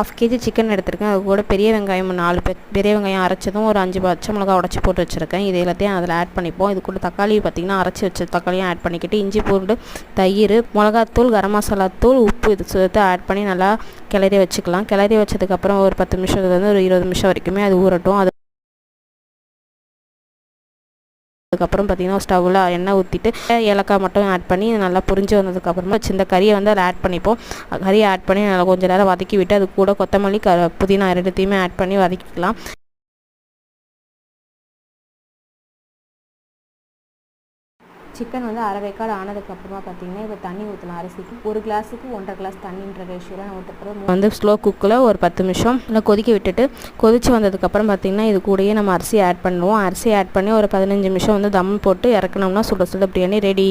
Half KG chicken எடுத்திருக்கேன். அது கூட பெரிய வெங்காயம் நாலு பெரிய வெங்காயம் அரைச்சதும் ஒரு அஞ்சு பச்சை மிளகா உடச்சி போட்டு வச்சுருக்கேன். இது எல்லாத்தையும் அதில் ஆட் பண்ணிப்போம். இது கூட தக்காளி பார்த்திங்கன்னா அரைச்சி வச்ச தக்காளியும் ஆட் பண்ணிக்கிட்டு இஞ்சி பூண்டு தயிர் மிளகாத்தூள் கரம் மசாலா தூள் உப்பு இது சேர்த்து ஆட் பண்ணி நல்லா கிளறி வச்சுக்கலாம். கிளறி வச்சதுக்கப்புறம் ஒரு பத்து நிமிஷம் வந்து ஒரு இருபது நிமிஷம் வரைக்குமே அது ஊறட்டும். அது அதுக்கப்புறம் பார்த்திங்கன்னா ஸ்டவ்வில் எண்ணெய் ஊற்றிட்டு ஏலக்காய் மட்டும் ஆட் பண்ணி நல்லா புரிஞ்சு வந்ததுக்கப்புறமா வச்சு இந்த கறியை வந்து அதில் ஆட் பண்ணிப்போம். கறியை ஆட் பண்ணி நல்லா கொஞ்சம் நேரம் வதக்கி விட்டு அது கூட கொத்தமல்லி க புதினா ரெண்டுத்தையுமே ஆட் பண்ணி வதக்கிக்கலாம். சிக்கன் வந்து அரை வேக்காடு ஆனதுக்கப்புறமா பார்த்தீங்கன்னா இப்போ தண்ணி ஊற்றலாம் அரிசிக்கு ஒரு கிளாஸுக்கு ஒன்றரை கிளாஸ் தண்ணின்ற ரேஷியோவில் நான் ஊற்றுறோம் வந்து ஸ்லோ குக்கில் ஒரு பத்து நிமிஷம் இல்லை கொதிக்க விட்டுட்டு கொதிச்சு வந்ததுக்கப்புறம் பார்த்திங்கன்னா இது கூடயே நம்ம அரிசி ஆட் பண்ணுவோம். அரிசி ஆட் பண்ணி ஒரு பதினஞ்சு நிமிஷம் வந்து தம் போட்டு இறக்கணும்னா சுட சுட பிரியாணி ரெடி